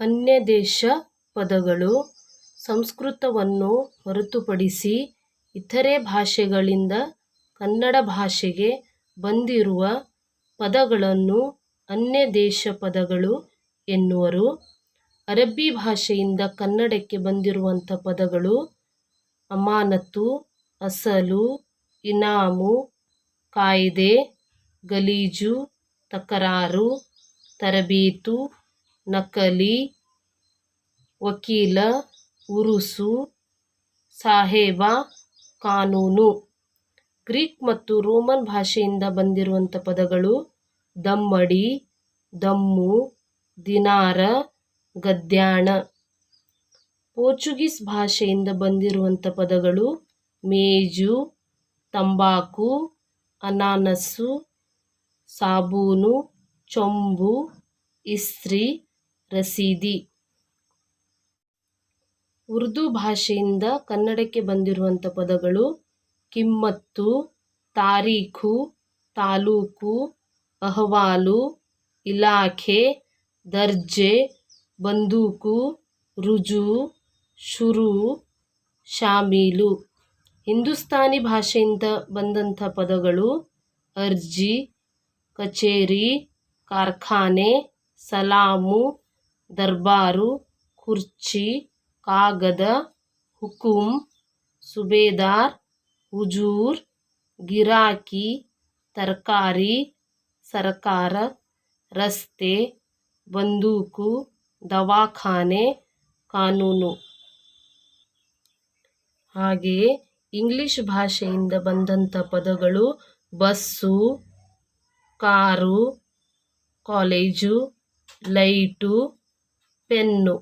ಅನ್ಯದೇಶ ಪದಗಳು ಸಂಸ್ಕೃತವನ್ನು ಹೊರತುಪಡಿಸಿ ಇತರೆ ಭಾಷೆಗಳಿಂದ ಕನ್ನಡ ಭಾಷೆಗೆ ಬಂದಿರುವ ಪದಗಳನ್ನು ಅನ್ಯದೇಶ ಪದಗಳು ಎನ್ನುವರು. ಅರಬ್ಬಿ ಭಾಷೆಯಿಂದ ಕನ್ನಡಕ್ಕೆ ಬಂದಿರುವಂಥ ಪದಗಳು ಅಮಾನತು, ಅಸಲು, ಇನಾಮು, ಕಾಯಿದೆ, ಗಲೀಜು, ತಕರಾರು, ತರಬೇತು, ನಕಲಿ, ವಕೀಲ, ಉರುಸು, ಸಾಹೇಬ, ಕಾನೂನು. ಗ್ರೀಕ್ ಮತ್ತು ರೋಮನ್ ಭಾಷೆಯಿಂದ ಬಂದಿರುವಂಥ ಪದಗಳು ದಮ್ಮಡಿ, ದಮ್ಮು, ದಿನಾರ, ಗದ್ಯಾಣ. ಪೋರ್ಚುಗೀಸ್ ಭಾಷೆಯಿಂದ ಬಂದಿರುವಂಥ ಪದಗಳು ಮೇಜು, ತಂಬಾಕು, ಅನಾನಸ್ಸು ಸಾಬೂನು, ಚೊಂಬು, ಇಸ್ತ್ರಿ, ರಸೀದಿ. ಉರ್ದು ಭಾಷೆಯಿಂದ ಕನ್ನಡಕ್ಕೆ ಬಂದಿರುವಂಥ ಪದಗಳು ಕಿಮ್ಮತ್ತು, ತಾರೀಖು, ತಾಲೂಕು, ಅಹವಾಲು, ಇಲಾಖೆ, ದರ್ಜೆ, ಬಂದೂಕು, ರುಜು, ಶುರು, ಶಾಮೀಲು. ಹಿಂದೂಸ್ತಾನಿ ಭಾಷೆಯಿಂದ ಬಂದಂಥ ಪದಗಳು ಅರ್ಜಿ, ಕಚೇರಿ, ಕಾರ್ಖಾನೆ, ಸಲಾಮು, ದರ್ಬಾರು, ಕುರ್ಚಿ, ಕಾಗದ, ಹುಕುಂ, ಸುಬೇದಾರ್, ಹುಜೂರ್, ಗಿರಾಕಿ, ತರಕಾರಿ, ಸರಕಾರ, ರಸ್ತೆ, ಬಂದೂಕು, ದವಾಖಾನೆ, ಕಾನೂನು. ಹಾಗೆಯೇ ಇಂಗ್ಲಿಷ್ ಭಾಷೆಯಿಂದ ಬಂದಂಥ ಪದಗಳು bus, car, college, light, pen